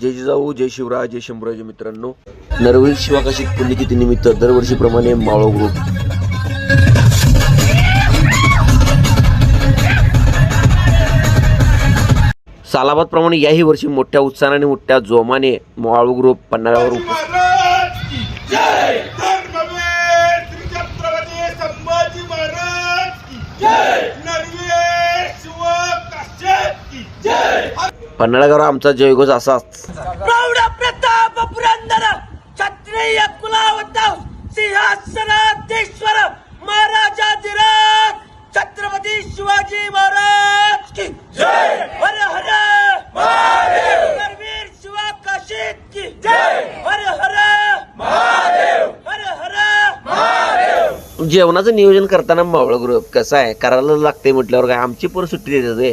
जय जिजाऊ जय शिवराज जय शंभूराज मित्रांनो. नरवीर शिवाकाशी पुण्यतिथी निमित्त दरवर्षीप्रमाणे मावळो ग्रुप सालाबाद प्रमाणे याही वर्षी मोठ्या उत्साहाने मोठ्या जोमाने मावळो ग्रुप पन्हाळ्यावर पन्हाळ्यावर आमचा जयघोष असाच प्रौढ प्रताप पुरंदर क्षत्रिय कुलावत सिंहासनाधीश्वर महाराजाधिराज छत्रपती शिवाजी महाराज की जय. हर हर महादेव. नरवीर शिवा काशीत की जय. हर हर महादेव. हर हर जेवणाचं नियोजन करताना मावळ ग्रुप कसं आहे? करायला लागते म्हटल्यावर काय आमची पण सुट्टी देतात रे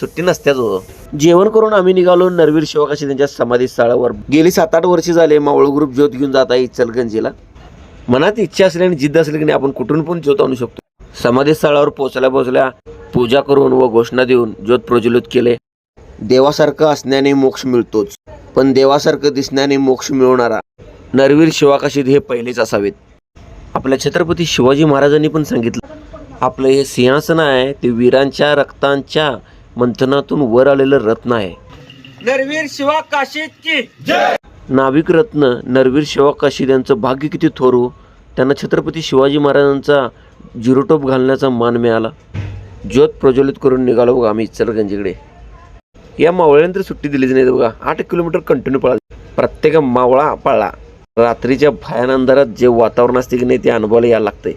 सुट्टी नसत्याच हो जेवण करून आम्ही निघालो नरवीर शिवकाशी त्यांच्या समाधी स्थळावर गेली सात आठ वर्षे झाले मावळ ग्रुप ज्योत घेऊन जात आहे इचलगंजीला मनात इच्छा असली आणि जिद्द असली की नाही आपण कुठून पण ज्योत आणू शकतो. समाधी स्थळावर पोचल्या पोचल्या पूजा करून व घोषणा देऊन ज्योत प्रज्वलित केले. देवासारखं असण्याने मोक्ष मिळतोच पण देवासारखं दिसण्याने मोक्ष मिळवणारा नरवीर शिवाकाशीत हे पहिलेच असावेत. आपल्या छत्रपती शिवाजी महाराजांनी पण सांगितलं आपलं हे सिंहासन आहे ते वीरांच्या रक्तांच्या मंथनातून वर आलेलं रत्न आहे. नरवीर शिवा काशीत की? नाविक रत्न नरवीर शिवा काशीद यांचं भाग्य किती थोरू त्यांना छत्रपती शिवाजी महाराजांचा जिरोटोप घालण्याचा मान मिळाला. ज्योत प्रज्वलित करून निघालो बघा आम्ही इचलगंजीकडे या मावळ्यानंतर सुट्टी दिलीच नाही बघा. आठ किलोमीटर कंटिन्यू पळाला. प्रत्येक मावळा पळला. रात्रीच्या भयान अंधारात जे वातावरण असते की नाही ते अनुभवायला यायला लागतंय.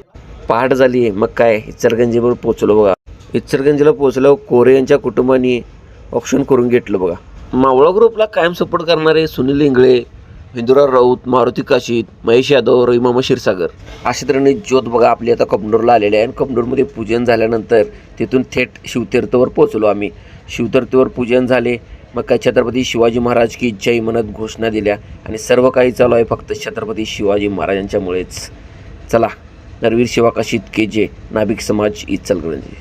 पहाट झाली मग काय? इचलगंजीवर पोचलो बघा. इचलगंजीला पोचल्यावर कोरे यांच्या कुटुंबाने ऑप्शन करून घेतलं बघा. मावळा ग्रुपला कायम सपोर्ट करणारे सुनील इंगळे हिंदुराव राऊत मारुती काशीद महेश यादव रविमामा क्षीरसागर. अशा तऱ्हेने ज्योत बघा आपली आता कबनूरला आलेली आहे आणि कबनूरमध्ये पूजन झाल्यानंतर तिथून थेट शिवतीर्थवर पोचलो आम्ही. शिवतीर्थवर पूजन झाले. मग काय छत्रपती शिवाजी महाराज की जय म्हणत घोषणा दिल्या आणि सर्व काही चालू आहे फक्त छत्रपती शिवाजी महाराजांच्यामुळेच. चला नरवीर शिवा काशीद के जे नाभिक समाज इचलकरंजी.